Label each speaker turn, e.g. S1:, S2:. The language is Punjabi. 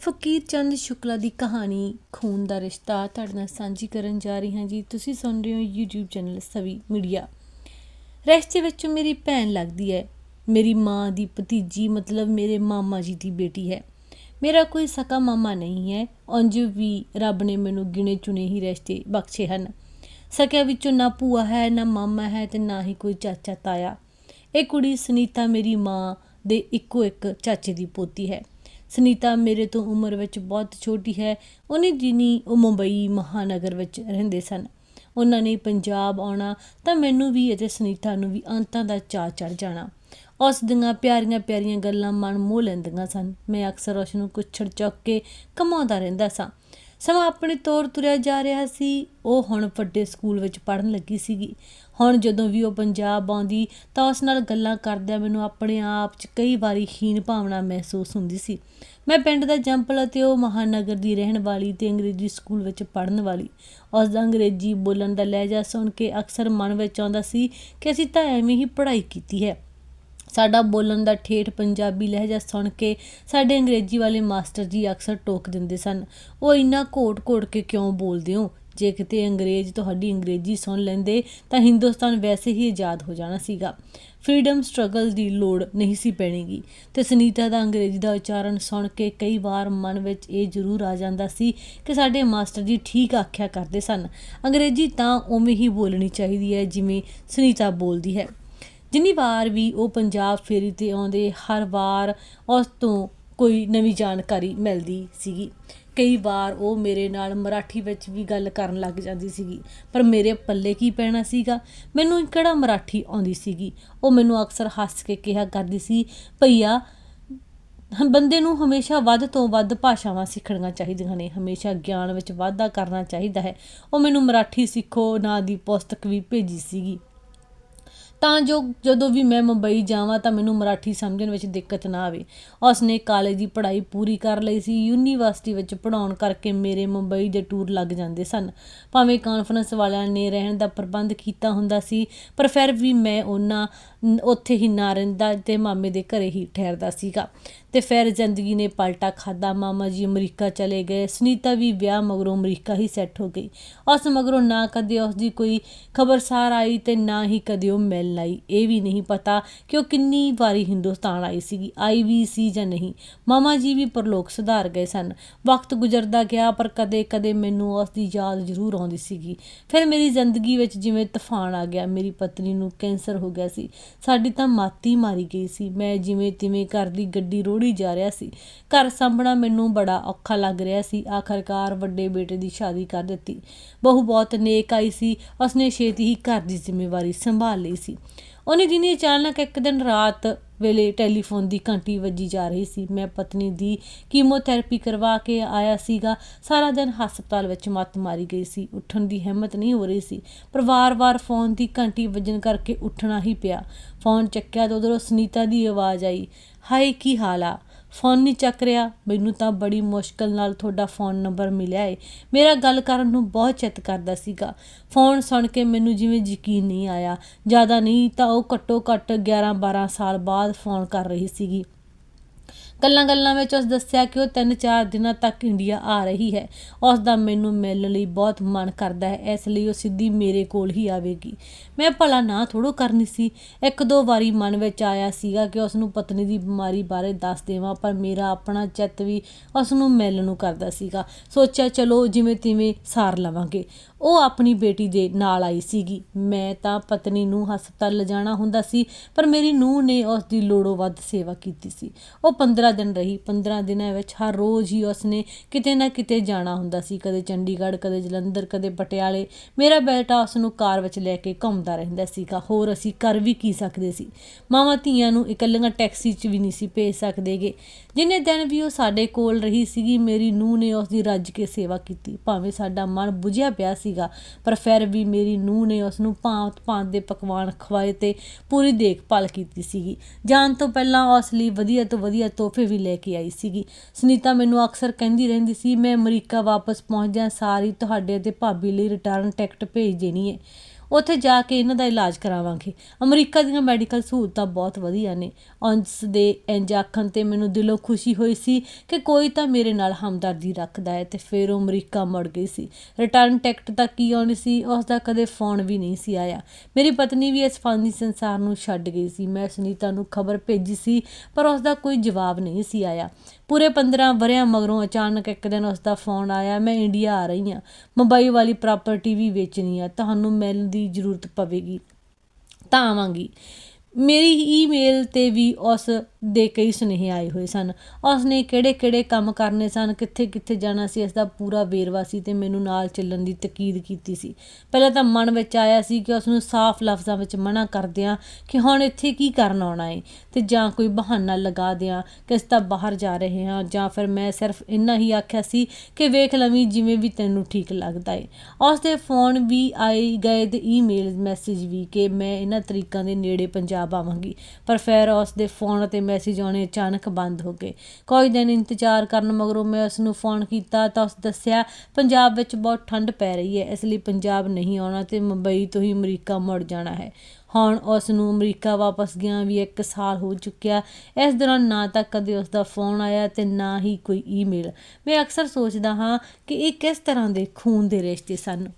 S1: ਫਕੀਰ ਚੰਦ ਸ਼ੁਕਲਾ ਦੀ ਕਹਾਣੀ, ਖੂਨ ਦਾ ਰਿਸ਼ਤਾ ਤੁਹਾਡੇ ਨਾਲ ਸਾਂਝੀ ਕਰਨ ਜਾ ਰਹੀ ਹਾਂ ਜੀ। ਤੁਸੀਂ ਸੁਣ ਰਹੇ ਹੋ YouTube ਚੈਨਲ ਸਵੀ ਮੀਡੀਆ। ਰਿਸ਼ਤੇ ਵਿੱਚ ਮੇਰੀ ਭੈਣ ਲੱਗਦੀ ਹੈ। ਮੇਰੀ ਮਾਂ ਦੀ ਭਤੀਜੀ ਮਤਲਬ ਮੇਰੇ ਮਾਮਾ ਜੀ ਦੀ ਬੇਟੀ ਹੈ। ਮੇਰਾ ਕੋਈ ਸਕਾ ਮਾਮਾ ਨਹੀਂ ਹੈ। ਉਂਝ ਵੀ ਰੱਬ ਨੇ ਮੈਨੂੰ ਗਿਣੇ ਚੁਣੇ ਹੀ ਰਿਸ਼ਤੇ ਬਖਸ਼ੇ ਹਨ। ਸਕਿਆ ਵਿੱਚੋਂ ਨਾ ਭੂਆ ਹੈ, ਨਾ ਮਾਮਾ ਹੈ ਤੇ ਨਾ ਹੀ ਕੋਈ ਚਾਚਾ ਤਾਇਆ। ਇਹ ਕੁੜੀ ਸੁਨੀਤਾ ਮੇਰੀ ਮਾਂ ਦੇ ਇੱਕੋ ਇੱਕ ਚਾਚੇ ਦੀ ਪੋਤੀ ਹੈ। ਸੁਨੀਤਾ ਮੇਰੇ ਤੋਂ ਉਮਰ ਵਿੱਚ ਬਹੁਤ ਛੋਟੀ ਹੈ। ਉਹਨੇ ਜਿਨੀ ਉਹ ਮੁੰਬਈ ਮਹਾਨਗਰ ਵਿੱਚ ਰਹਿੰਦੇ ਸਨ। ਉਹਨਾਂ ਨੇ ਪੰਜਾਬ ਆਉਣਾ ਤਾਂ ਮੈਨੂੰ ਵੀ ਅਤੇ ਸੁਨੀਤਾ ਨੂੰ ਵੀ ਅੰਤਾਂ ਦਾ ਚਾਅ ਚੜ ਜਾਣਾ। ਉਸ ਦੀਆਂ ਪਿਆਰੀਆਂ ਪਿਆਰੀਆਂ ਗੱਲਾਂ ਮਨ ਮੋਹ ਲੈਂਦੀਆਂ ਸਨ। ਮੈਂ ਅਕਸਰ ਉਸ ਨੂੰ ਕੁੱਛੜ ਚੁੱਕ ਕੇ ਕਮਾਉਂਦਾ ਰਹਿੰਦਾ ਸਾਂ। ਸਮਾਂ ਆਪਣੇ ਤੌਰ ਤੁਰਿਆ ਜਾ ਰਿਹਾ ਸੀ। ਉਹ ਹੁਣ ਵੱਡੇ ਸਕੂਲ ਵਿੱਚ ਪੜ੍ਹਨ ਲੱਗੀ ਸੀਗੀ। ਹੁਣ ਜਦੋਂ ਵੀ ਉਹ ਪੰਜਾਬ ਆਉਂਦੀ, ਤਾਂ ਉਸ ਨਾਲ ਗੱਲਾਂ ਕਰਦਿਆਂ ਮੈਨੂੰ ਆਪਣੇ ਆਪ 'ਚ ਕਈ ਵਾਰੀ ਹੀਣ ਭਾਵਨਾ ਮਹਿਸੂਸ ਹੁੰਦੀ ਸੀ। ਮੈਂ ਪਿੰਡ ਦਾ ਜੰਪਲ ਅਤੇ ਉਹ ਮਹਾਨਗਰ ਦੀ ਰਹਿਣ ਵਾਲੀ ਤੇ ਅੰਗਰੇਜ਼ੀ ਸਕੂਲ ਵਿੱਚ ਪੜ੍ਹਨ ਵਾਲੀ। ਉਸ ਦਾ ਅੰਗਰੇਜ਼ੀ ਬੋਲਣ ਦਾ ਲਹਿਜਾ ਸੁਣ ਕੇ ਅਕਸਰ ਮਨ ਵਿੱਚ ਆਉਂਦਾ ਸੀ ਕਿ ਅਸੀਂ ਤਾਂ ਐਵੇਂ ਹੀ ਪੜ੍ਹਾਈ ਕੀਤੀ ਹੈ। ਸਾਡਾ ਬੋਲਣ ਦਾ ਠੇਠ ਪੰਜਾਬੀ ਲਹਿਜਾ ਸੁਣ ਕੇ ਸਾਡੇ ਅੰਗਰੇਜ਼ੀ ਵਾਲੇ ਮਾਸਟਰ ਜੀ ਅਕਸਰ ਟੋਕ ਦਿੰਦੇ ਸਨ, ਉਹ ਇੰਨਾ ਘੋਟ-ਘੋਟ ਕੇ ਕਿਉਂ ਬੋਲਦੇ ਹੋ? ਜੇ ਕਿਤੇ ਅੰਗਰੇਜ਼ ਤੁਹਾਡੀ ਅੰਗਰੇਜ਼ੀ ਸੁਣ ਲੈਂਦੇ, ਤਾਂ ਹਿੰਦੁਸਤਾਨ ਵੈਸੇ ਹੀ ਆਜ਼ਾਦ ਹੋ ਜਾਣਾ ਸੀਗਾ। ਫਰੀडम ਸਟਰਗਲ ਦੀ ਲੋੜ ਨਹੀਂ ਸੀ ਪੈਣੀਗੀ ਤੇ ਸੁਨੀਤਾ ਦਾ ਅੰਗਰੇਜ਼ੀ ਦਾ ਉਚਾਰਨ ਸੁਣ ਕੇ ਕਈ ਵਾਰ ਮਨ ਵਿੱਚ ਇਹ ਜ਼ਰੂਰ ਆ ਜਾਂਦਾ ਸੀ ਕਿ ਸਾਡੇ ਮਾਸਟਰ ਜੀ ਠੀਕ ਆਖਿਆ ਕਰਦੇ ਸਨ। ਅੰਗਰੇਜ਼ੀ ਤਾਂ ਉਵੇਂ ਹੀ ਬੋਲਣੀ ਚਾਹੀਦੀ ਹੈ, ਜਿਵੇਂ ਸੁਨੀਤਾ ਬੋਲਦੀ ਹੈ। ਜਿੰਨੀ ਵਾਰ ਵੀ ਉਹ ਪੰਜਾਬ ਫੇਰੀ ਤੇ ਆਉਂਦੇ, ਹਰ ਵਾਰ ਉਸ ਤੋਂ ਕੋਈ ਨਵੀਂ ਜਾਣਕਾਰੀ ਮਿਲਦੀ ਸੀਗੀ। ਕਈ ਵਾਰ ਉਹ ਮੇਰੇ ਨਾਲ ਮਰਾਠੀ ਵਿੱਚ ਵੀ ਗੱਲ ਕਰਨ ਲੱਗ ਜਾਂਦੀ ਸੀਗੀ, ਪਰ ਮੇਰੇ ਪੱਲੇ ਕੀ ਪੈਣਾ ਸੀਗਾ? ਮੈਨੂੰ ਕਿਹੜਾ ਮਰਾਠੀ ਆਉਂਦੀ ਸੀਗੀ? ਉਹ ਮੈਨੂੰ ਅਕਸਰ ਹੱਸ ਕੇ ਕਿਹਾ ਕਰਦੀ ਸੀ, ਭਈਆ ਬੰਦੇ ਨੂੰ ਹਮੇਸ਼ਾ ਵੱਧ ਤੋਂ ਵੱਧ ਭਾਸ਼ਾਵਾਂ ਸਿੱਖਣੀਆਂ ਚਾਹੀਦੀਆਂ ਨੇ, ਹਮੇਸ਼ਾ ਗਿਆਨ ਵਿੱਚ ਵਾਧਾ ਕਰਨਾ ਚਾਹੀਦਾ ਹੈ। ਉਹ ਮੈਨੂੰ ਮਰਾਠੀ ਸਿੱਖੋ ਨਾਂ ਦੀ ਪੁਸਤਕ ਵੀ ਭੇਜੀ ਸੀਗੀ। ਤਾਂ ਜੋ ਜਦੋਂ ਵੀ ਮੈਂ ਮੁੰਬਈ ਜਾਵਾਂ ਤਾਂ ਮੈਨੂੰ ਮਰਾਠੀ ਸਮਝਣ ਵਿੱਚ ਦਿੱਕਤ ਨਾ ਆਵੇ। ਉਸਨੇ ਕਾਲਜ ਦੀ ਪੜ੍ਹਾਈ ਪੂਰੀ ਕਰ ਲਈ ਸੀ। ਯੂਨੀਵਰਸਿਟੀ ਵਿੱਚ ਪੜਾਉਣ ਕਰਕੇ ਮੇਰੇ ਮੁੰਬਈ ਦੇ ਟੂਰ ਲੱਗ ਜਾਂਦੇ ਸਨ। ਭਾਵੇਂ ਕਾਨਫਰੰਸ ਵਾਲਿਆਂ ਨੇ ਰਹਿਣ ਦਾ ਪ੍ਰਬੰਧ ਕੀਤਾ ਹੁੰਦਾ ਸੀ, ਪਰ ਫਿਰ ਵੀ ਮੈਂ ਉਹਨਾਂ, ਉੱਥੇ ਹੀ ਨਾ ਰਹਿੰਦਾ ਤੇ ਮਾਮੇ ਦੇ ਘਰੇ ਹੀ ਠਹਿਰਦਾ ਸੀਗਾ। ਤੇ ਫਿਰ ਜ਼ਿੰਦਗੀ ਨੇ ਪਲਟਾ ਖਾਦਾ ਮਾਮਾ ਜੀ ਅਮਰੀਕਾ ਚਲੇ ਗਏ। ਸੁਨੀਤਾ ਵੀ ਵਿਆਹ ਮਗਰੋਂ ਅਮਰੀਕਾ ਹੀ ਸੈੱਟ ਹੋ ਗਈ। ਉਸ ਮਗਰੋਂ ਨਾ ਕਦੇ ਉਸ ਦੀ ਕੋਈ ਖਬਰਸਾਰ ਆਈ ਤੇ ਨਾ ਹੀ ਕਦੇ ਉਹ ਮਿਲਣ ਆਈ। ਇਹ ਵੀ ਨਹੀਂ ਪਤਾ ਕਿ ਉਹ ਕਿੰਨੀ ਵਾਰੀ ਹਿੰਦੁਸਤਾਨ ਆਈ ਸੀਗੀ, ਆਈ ਵੀ ਸੀ ਜਾਂ ਨਹੀਂ। ਮਾਮਾ ਜੀ ਵੀ ਪਰਲੋਕ ਸੁਧਾਰ ਗਏ ਸਨ। ਵਕਤ ਗੁਜ਼ਰਦਾ ਗਿਆ, ਪਰ ਕਦੇ ਕਦੇ ਮੈਨੂੰ ਉਸ ਦੀ ਯਾਦ ਜ਼ਰੂਰ ਆਉਂਦੀ ਸੀਗੀ। ਫਿਰ ਮੇਰੀ ਜ਼ਿੰਦਗੀ ਵਿੱਚ ਜਿਵੇਂ ਤੂਫਾਨ ਆ ਗਿਆ, ਮੇਰੀ ਪਤਨੀ ਨੂੰ ਕੈਂਸਰ ਹੋ ਗਿਆ ਸੀ। ਸਾਡੀ ਤਾਂ ਮਾਤੀ ਮਾਰੀ ਗਈ ਸੀ। ਮੈਂ ਜਿਵੇਂ ਤਿਵੇਂ ਘਰ ਦੀ ਗੱਡੀ ਰੋੜੀ ਜਾ ਰਿਹਾ ਸੀ। ਘਰ ਸਾਂਭਣਾ ਮੈਨੂੰ ਬੜਾ ਔਖਾ ਲੱਗ ਰਿਹਾ ਸੀ। ਆਖਰਕਾਰ ਵੱਡੇ ਬੇਟੇ ਦੀ ਸ਼ਾਦੀ ਕਰ ਦਿੱਤੀ। ਬਹੂ ਬਹੁਤ ਨੇਕ ਆਈ ਸੀ। ਉਸਨੇ ਛੇਤੀ ਹੀ ਘਰ ਦੀ ਜ਼ਿੰਮੇਵਾਰੀ ਸੰਭਾਲ ਲਈ ਸੀ। ਉਹਨੇ ਦਿਨੇ ਅਚਾਨਕ ਇੱਕ ਦਿਨ ਰਾਤ ਵੇਲੇ ਟੈਲੀਫੋਨ ਦੀ ਘੰਟੀ ਵੱਜੀ ਜਾ ਰਹੀ ਸੀ। ਮੈਂ ਪਤਨੀ ਦੀ ਕੀਮੋਥੈਰੇਪੀ ਕਰਵਾ ਕੇ ਆਇਆ ਸੀਗਾ। ਸਾਰਾ ਦਿਨ ਹਸਪਤਾਲ ਵਿੱਚ ਮੱਤ ਮਾਰੀ ਗਈ ਸੀ। ਉੱਠਣ ਦੀ ਹਿੰਮਤ ਨਹੀਂ ਹੋ ਰਹੀ ਸੀ। ਪਰ ਵਾਰ-ਵਾਰ ਫੋਨ ਦੀ ਘੰਟੀ ਵੱਜਣ ਕਰਕੇ ਉੱਠਣਾ ਹੀ ਪਿਆ। ਫੋਨ ਚੱਕਿਆ ਤਾਂ ਉਧਰੋਂ ਸੁਨੀਤਾ ਦੀ ਆਵਾਜ਼ ਆਈ। ਹਾਏ, ਕੀ ਹਾਲ ਆ? ਫੋਨ ਨਹੀਂ ਚੱਕ ਰਿਹਾ। ਮੈਨੂੰ ਤਾਂ ਬੜੀ ਮੁਸ਼ਕਲ ਨਾਲ ਤੁਹਾਡਾ ਫੋਨ ਨੰਬਰ ਮਿਲਿਆ ਏ। ਮੇਰਾ ਗੱਲ ਕਰਨ ਨੂੰ ਬਹੁਤ ਚਿੱਤ ਕਰਦਾ ਸੀਗਾ। ਫੋਨ ਸੁਣ ਕੇ ਮੈਨੂੰ ਜਿਵੇਂ ਯਕੀਨ ਨਹੀਂ ਆਇਆ। ਜ਼ਿਆਦਾ ਨਹੀਂ ਤਾਂ ਉਹ ਘੱਟੋ ਘੱਟ 11 12 ਸਾਲ ਬਾਅਦ ਫੋਨ ਕਰ ਰਹੀ ਸੀਗੀ। ਗੱਲਾਂ ਗੱਲਾਂ ਵਿੱਚ ਉਸ ਦੱਸਿਆ ਕਿ ਉਹ 3-4 ਦਿਨਾਂ ਤੱਕ ਇੰਡੀਆ ਆ ਰਹੀ ਹੈ। ਉਸ ਦਾ ਮੈਨੂੰ ਮਿਲਣ ਲਈ ਬਹੁਤ ਮਨ ਕਰਦਾ ਹੈ। ਇਸ ਲਈ ਉਹ ਸਿੱਧੀ ਮੇਰੇ ਕੋਲ ਹੀ ਆਵੇਗੀ। ਮੈਂ ਭਲਾ ਨਾ ਥੋੜੋ ਕਰਨੀ ਸੀ। ਇੱਕ ਦੋ ਵਾਰੀ ਮਨ ਵਿੱਚ ਆਇਆ ਸੀਗਾ ਕਿ ਉਸ ਨੂੰ ਪਤਨੀ ਦੀ ਬਿਮਾਰੀ ਬਾਰੇ ਦੱਸ ਦੇਵਾਂ, ਪਰ ਮੇਰਾ ਆਪਣਾ ਚਿੱਤ ਵੀ ਉਸ ਨੂੰ ਮਿਲਣ ਨੂੰ ਕਰਦਾ ਸੀਗਾ। ਸੋਚਿਆ, ਚਲੋ, ਜਿਵੇਂ ਤਿਵੇਂ ਸਾਰ ਲਵਾਂਗੇ। ਉਹ ਆਪਣੀ ਬੇਟੀ ਦੇ ਨਾਲ ਆਈ ਸੀਗੀ। ਮੈਂ ਤਾਂ ਪਤਨੀ ਨੂੰ ਹਸਪਤਾਲ ਲਿਜਾਣਾ ਹੁੰਦਾ ਸੀ, ਪਰ ਮੇਰੀ ਨੂੰਹ ਨੇ ਉਸ ਦੀ ਲੋੜੋਂ ਵੱਧ ਸੇਵਾ ਕੀਤੀ ਸੀ। ਉਹ 15 ਦਿਨ ਰਹੀ 15 ਦਿਨਾਂ ਵਿੱਚ ਹਰ ਰੋਜ਼ ਹੀ ਉਸਨੇ ਕਿਤੇ ਨਾ ਕਿਤੇ ਜਾਣਾ ਹੁੰਦਾ ਸੀ, ਕਦੇ ਚੰਡੀਗੜ੍ਹ, ਕਦੇ ਜਲੰਧਰ, ਕਦੇ ਪਟਿਆਲੇ। ਮੇਰਾ ਬੇਟਾ ਉਸ ਨੂੰ ਕਾਰ ਵਿੱਚ ਲੈ ਕੇ ਘੁੰਮਦਾ ਰਹਿੰਦਾ ਸੀਗਾ। ਹੋਰ ਅਸੀਂ ਕਰ ਵੀ ਕੀ ਸਕਦੇ ਸੀ? ਮਾਵਾਂ ਧੀਆਂ ਨੂੰ ਇਕੱਲੀਆਂ ਟੈਕਸੀ 'ਚ ਵੀ ਨਹੀਂ ਸੀ ਭੇਜ ਸਕਦੇਗੇ। ਜਿੰਨੇ ਦਿਨ ਵੀ ਉਹ ਸਾਡੇ ਕੋਲ ਰਹੀ ਸੀਗੀ, ਮੇਰੀ ਨੂੰਹ ਨੇ ਉਸ ਦੀ ਰੱਜ ਕੇ ਸੇਵਾ ਕੀਤੀ। ਭਾਵੇਂ ਸਾਡਾ ਮਨ ਬੁਝਿਆ ਪਿਆ ਸੀਗਾ, ਪਰ ਫਿਰ ਵੀ ਮੇਰੀ ਨੂੰਹ ਨੇ ਉਸ ਨੂੰ ਭਾਂਤ ਭਾਂਤ ਦੇ ਪਕਵਾਨ ਖਵਾਏ ਤੇ ਪੂਰੀ ਦੇਖਭਾਲ ਕੀਤੀ ਸੀਗੀ। ਜਾਣ ਤੋਂ ਪਹਿਲਾਂ ਉਸ ਲਈ ਵਧੀਆ ਤੋਂ ਵਧੀਆ ਤੋਹਫੇ ਵੀ ਲੈ ਕੇ ਆਈ ਸੀਗੀ। ਸੁਨੀਤਾ ਮੈਨੂੰ ਅਕਸਰ ਕਹਿੰਦੀ ਰਹਿੰਦੀ ਸੀ, ਮੈਂ ਅਮਰੀਕਾ ਵਾਪਸ ਪਹੁੰਚ ਜਾਂ ਸਾਰੀ ਤੁਹਾਡੇ ਅਤੇ ਭਾਬੀ ਲਈ ਰਿਟਰਨ ਟਿਕਟ ਭੇਜ ਦੇਣੀ ਹੈ ਉੱਥੇ ਜਾ ਕੇ ਇਹਨਾਂ ਦਾ ਇਲਾਜ ਕਰਾਵਾਂਗੇ। ਅਮਰੀਕਾ ਦੀਆਂ ਮੈਡੀਕਲ ਸਹੂਲਤਾਂ ਬਹੁਤ ਵਧੀਆ ਨੇ। ਉਸ ਦੇ ਇੰਜ ਆਖਣ ਤੇ ਮੈਨੂੰ ਦਿਲੋਂ ਖੁਸ਼ੀ ਹੋਈ ਸੀ ਕਿ ਕੋਈ ਤਾਂ ਮੇਰੇ ਨਾਲ ਹਮਦਰਦੀ ਰੱਖਦਾ ਹੈ ਤੇ ਫਿਰ ਉਹ ਅਮਰੀਕਾ ਮੜ ਗਈ ਸੀ। ਰਿਟਰਨ ਟਿਕਟ ਤਾਂ ਕੀ ਆਉਣੀ ਸੀ ਉਸ ਦਾ ਕਦੇ ਫੋਨ ਵੀ ਨਹੀਂ ਸੀ ਆਇਆ। ਮੇਰੀ ਪਤਨੀ ਵੀ ਇਸ ਫਾਨੀ ਸੰਸਾਰ ਨੂੰ ਛੱਡ ਗਈ ਸੀ। ਮੈਂ ਸੁਨੀਤਾ ਨੂੰ ਖਬਰ ਭੇਜੀ ਸੀ, ਪਰ ਉਸ ਦਾ ਕੋਈ ਜਵਾਬ ਨਹੀਂ ਸੀ ਆਇਆ। ਪੂਰੇ 15 ਵਰਿਆਂ ਮਗਰੋਂ ਅਚਾਨਕ ਇੱਕ ਦਿਨ ਉਸ ਦਾ ਫੋਨ ਆਇਆ, ਮੈਂ ਇੰਡੀਆ ਆ ਰਹੀ ਹਾਂ। ਮੁੰਬਈ ਵਾਲੀ ਪ੍ਰਾਪਰਟੀ ਵੀ ਵੇਚਣੀ ਆ। ਤੁਹਾਨੂੰ ਮਿਲਣ ਦੀ ਜ਼ਰੂਰਤ ਪਵੇਗੀ। ਤਾਂ ਆਵਾਂਗੀ। ਮੇਰੀ ਈਮੇਲ ਤੇ ਵੀ ਉਸ ਦੇ ਕਈ ਸੁਨੇਹੇ ਆਏ ਹੋਏ ਸਨ। ਉਸ ਨੇ ਕਿਹੜੇ ਕਿਹੜੇ ਕੰਮ ਕਰਨੇ ਸਨ, ਕਿੱਥੇ ਕਿੱਥੇ ਜਾਣਾ ਸੀ ਇਸ ਦਾ ਪੂਰਾ ਵੇਰਵਾ ਸੀ ਤੇ ਮੈਨੂੰ ਨਾਲ ਚੱਲਣ ਦੀ ਤਕੀਦ ਕੀਤੀ ਸੀ। ਪਹਿਲਾਂ ਤਾਂ ਮਨ ਵਿੱਚ ਆਇਆ ਸੀ ਕਿ ਉਸ ਨੂੰ ਸਾਫ਼ ਲਫ਼ਜ਼ਾਂ ਵਿੱਚ ਮਨਾ ਕਰ ਦਿਆਂ ਕਿ ਹੁਣ ਇੱਥੇ ਕੀ ਕਰਨ ਆਉਣਾ ਹੈ ਤੇ ਜਾਂ ਕੋਈ ਬਹਾਨਾ ਲਗਾ ਦਿਆਂ ਕਿ ਅਸੀਂ ਤਾਂ ਬਾਹਰ ਜਾ ਰਹੇ ਹਾਂ ਜਾਂ ਫਿਰ ਮੈਂ ਸਿਰਫ ਇੰਨਾ ਹੀ ਆਖਿਆ ਸੀ ਕਿ ਵੇਖ ਲਵੀਂ ਜਿਵੇਂ ਵੀ ਤੈਨੂੰ ਠੀਕ ਲੱਗਦਾ ਹੈ ਉਸ ਦੇ ਫੋਨ ਵੀ ਆਏ ਗਏ ਤੇ ਈਮੇਲ ਮੈਸੇਜ ਵੀ ਕਿ ਮੈਂ ਇਹਨਾਂ ਤਰੀਕਾਂ ਦੇ ਨੇੜੇ ਪੰਜਾਬ ਆਵਾਂਗੀ। ਪਰ ਫਿਰ ਉਸ ਦੇ ਫੋਨ ਤੇ ਮੈਸੇਜ ਆਉਣੇ ਅਚਾਨਕ ਬੰਦ ਹੋ ਗਏ। ਕੋਈ ਦਿਨ ਇੰਤਜ਼ਾਰ ਕਰਨ ਮਗਰੋਂ ਮੈਂ ਉਸ ਨੂੰ ਫੋਨ ਕੀਤਾ ਤਾਂ ਉਸ ਦੱਸਿਆ, ਪੰਜਾਬ ਵਿੱਚ ਬਹੁਤ ਠੰਡ ਪੈ ਰਹੀ ਹੈ, ਇਸ ਲਈ ਪੰਜਾਬ ਨਹੀਂ ਆਉਣਾ ਤੇ ਮੁੰਬਈ ਤੋਂ ਹੀ ਅਮਰੀਕਾ ਮੁੜ ਜਾਣਾ ਹੈ। ਹੁਣ ਉਸ ਨੂੰ ਅਮਰੀਕਾ ਵਾਪਸ ਗਿਆ ਵੀ 1 ਸਾਲ ਹੋ ਚੁੱਕਿਆ। ਇਸ ਦੌਰਾਨ ਨਾ ਤਾਂ ਕਦੇ ਉਸ ਦਾ ਫੋਨ ਆਇਆ ਤੇ ਨਾ ਹੀ ਕੋਈ ਈਮੇਲ ਮੈਂ ਅਕਸਰ ਸੋਚਦਾ ਹਾਂ ਕਿ ਇਹ ਕਿਸ ਤਰ੍ਹਾਂ ਦੇ ਖੂਨ ਦੇ ਰਿਸ਼ਤੇ ਸਨ।